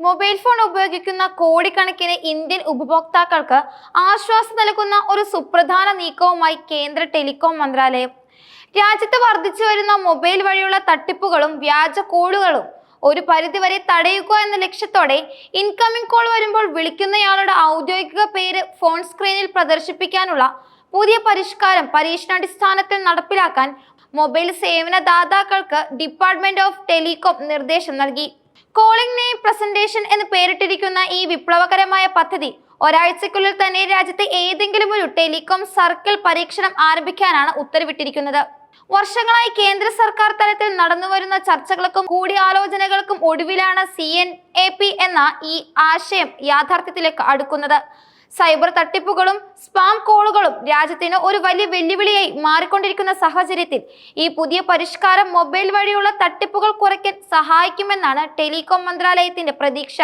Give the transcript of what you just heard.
Mobile phone ഉപയോഗിക്കുന്ന കോടിക്കണക്കിന് Indian ഉപഭോക്താക്കൾക്ക് ആശ്വാസം നൽകുന്ന ഒരു സുപ്രധാന നീക്കവുമായി കേന്ദ്ര ടെലികോം മന്ത്രാലയം. രാജ്യത്ത് വർദ്ധിച്ചു വരുന്ന മൊബൈൽ വഴിയുള്ള തട്ടിപ്പുകളും വ്യാജ കോളുകളും ഒരു പരിധിവരെ തടയുക എന്ന ലക്ഷ്യത്തോടെ ഇൻകമിംഗ് കോൾ വരുമ്പോൾ വിളിക്കുന്നയാളുടെ ഔദ്യോഗിക പേര് ഫോൺ സ്ക്രീനിൽ പ്രദർശിപ്പിക്കാനുള്ള പുതിയ പരിഷ്കാരം പരീക്ഷണാടിസ്ഥാനത്തിൽ നടപ്പിലാക്കാൻ മൊബൈൽ സേവനദാതാക്കൾക്ക് ഡിപ്പാർട്ട്മെന്റ് ഓഫ് ടെലികോം നിർദ്ദേശം നൽകി. കോളിംഗ് നെയിം പ്രസന്റേഷൻ എന്ന് പേരിട്ടിരിക്കുന്ന ഈ വിപ്ലവകരമായ പദ്ധതി ഒരാഴ്ചക്കുള്ളിൽ തന്നെ രാജ്യത്തെ ഏതെങ്കിലും ഒരു ടെലികോം സർക്കിൾ പരീക്ഷണം ആരംഭിക്കാനാണ് ഉത്തരവിട്ടിരിക്കുന്നത്. വർഷങ്ങളായി കേന്ദ്ര സർക്കാർ തലത്തിൽ നടന്നുവരുന്ന ചർച്ചകൾക്കും കൂടിയാലോചനകൾക്കും ഒടുവിലാണ് സി എൻ എ പി എന്ന ഈ ആശയം യാഥാർത്ഥ്യത്തിലേക്ക് അടുക്കുന്നത്. സൈബർ തട്ടിപ്പുകളും സ്പാം കോളുകളും രാജ്യത്തിന് ഒരു വലിയ വെല്ലുവിളിയായി മാറിക്കൊണ്ടിരിക്കുന്ന സാഹചര്യത്തിൽ ഈ പുതിയ പരിഷ്കാരം മൊബൈൽ വഴിയുള്ള തട്ടിപ്പുകൾ കുറയ്ക്കാൻ സഹായിക്കുമെന്നാണ് ടെലികോം മന്ത്രാലയത്തിന്റെ പ്രതീക്ഷ.